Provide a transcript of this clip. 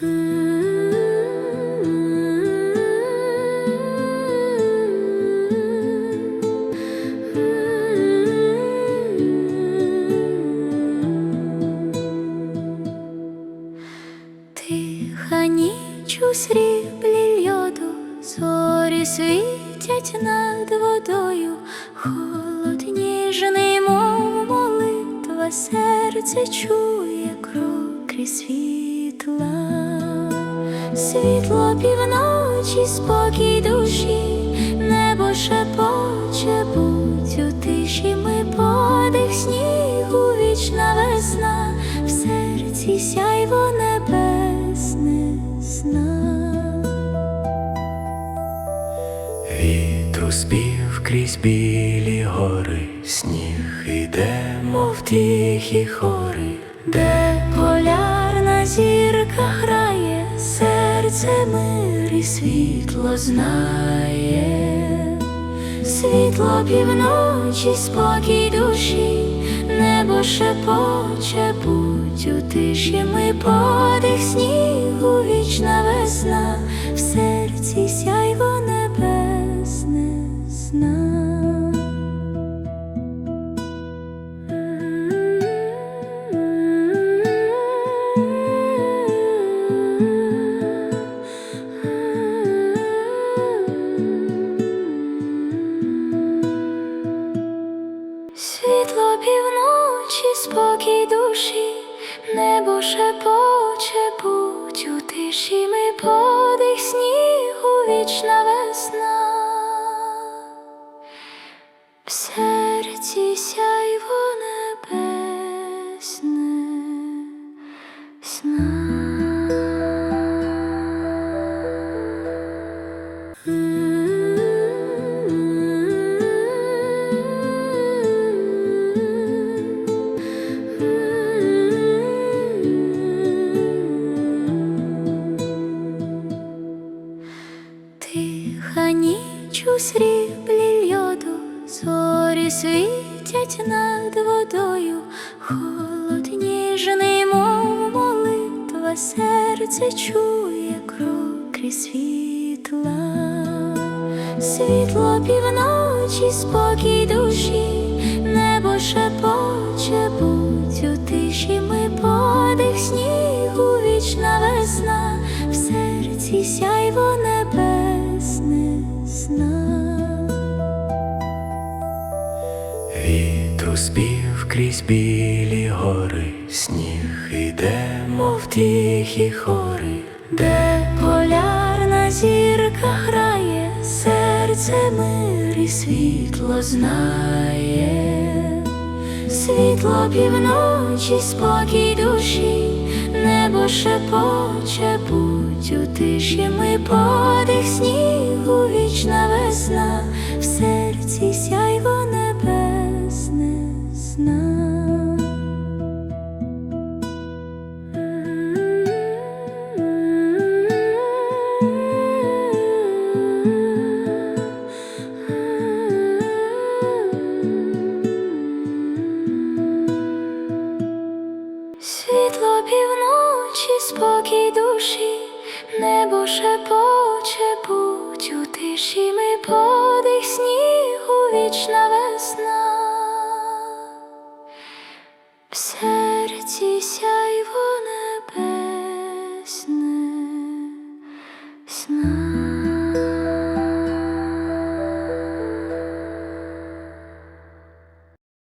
Тиха ніч сріблі льоду, зорі світять над водою, холод ніжний, мов серце чує кроки світла, світло півночі, спокій душі, небо шепоче, будь у тиші. Ми подих снігу, вічна весна, в серці сяйво небесне сна. Вітру спів крізь білі гори, сніг іде, мов тихі хори, Де полярна зірка грає, серце мир і світло знає, світло півночі, спокій душі, небо шепоче, будь у тиші ми подих снігу, вічна весна, спокій душі, небо шепоче, будь у тиші ми подих снігу, вічна весна. В серці сяйво небесне Тиха у сріблі льоду, зорі світять над водою, холод ніжний, мов молитва, серце чує кроки світла, світло півночі, спокій душі, небо шепоче, будь у тиші ми подих снігу, вічна весна, в серці сяйво небесне спів крізь білі гори, сніг іде, мов тихі хори, Де полярна зірка грає, серце мир і світло знає, світло півночі, спокій душі, небо шепоче, будь у тиші. Ми подих снігу, вічна весна, в серці сяйво небо шепоче, будь у тиші ми подих снігу, вічна весна. В серці сяйво небесне сна.